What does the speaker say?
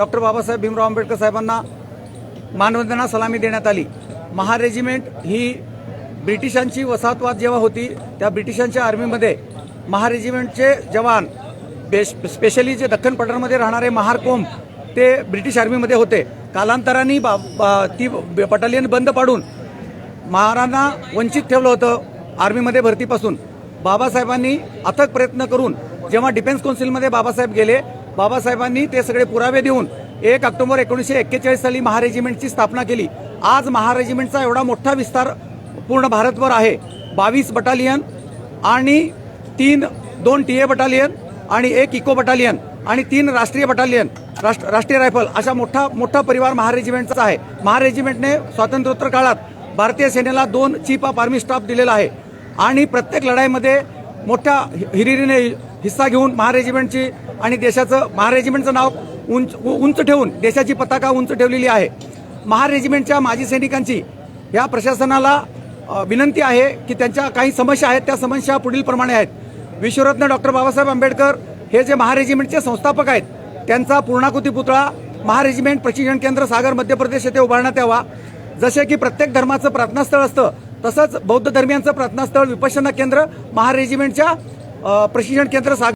Doctor Babasaheb Bhimrao Ambedkar साहेबांना मानवंदना सलामी देण्यात आली. महारेजिमेंट ही ब्रिटिशांची वसाहतवाद जेव्हा होती त्या ब्रिटिशांच्या आर्मीमध्ये महारेजिमेंटचे जवान बेश स्पेशली जे दख्खन पठारमध्ये राहणारे महार कोंब ते ब्रिटिश आर्मीमध्ये होते. कालांतराने बा, बा ती बटालियन बंद पाडून महारांना वंचित ठेवलं होतं आर्मीमध्ये भरतीपासून. बाबासाहेबांनी अथक प्रयत्न करून जेव्हा डिफेन्स कौन्सिलमध्ये बाबासाहेब गेले बाबासाहेबांनी ते सगळे पुरावे देऊन एक ऑक्टोबर एकोणीसशे एक्केचाळीस साली महारेजिमेंटची स्थापना केली. आज महारेजिमेंटचा एवढा मोठा विस्तार पूर्ण भारतभर आहे. बावीस बटालियन आणि तीन दोन टी ए बटालियन आणि एक इको बटालियन आणि तीन राष्ट्रीय बटालियन राष्ट्र राष्ट्रीय रायफल अशा मोठा मोठा परिवार महारेजिमेंटचा आहे. महारेजिमेंटने स्वातंत्र्योत्तर काळात भारतीय सेनेला दोन चीफ ऑफ आर्मी स्टाफ दिलेला आहे. आणि प्रत्येक लढाईमध्ये मोठ्या हिरिरीने हिस्सा घेऊन महारेजिमेंटची आणि देशाचं महारेजिमेंटचं नाव उंच उंच ठेवून देशाची पताका उंच ठेवलेली आहे. महारेजिमेंटच्या माजी सैनिकांची या प्रशासनाला विनंती आहे की त्यांच्या काही समस्या आहेत त्या समस्या पुढील प्रमाणे आहेत. विश्वरत्न डॉक्टर बाबासाहेब आंबेडकर हे जे महारेजिमेंटचे संस्थापक आहेत त्यांचा पूर्णाकृती पुतळा महारेजिमेंट प्रशिक्षण केंद्र सागर मध्य प्रदेश येथे उभारण्यात यावा. जसे की प्रत्येक धर्माचं प्रार्थनास्थळ असतं तसंच बौद्ध धर्मियांचं प्रार्थनास्थळ विपश्यना केंद्र महारेजिमेंटच्या प्रशिक्षण केंद्र साग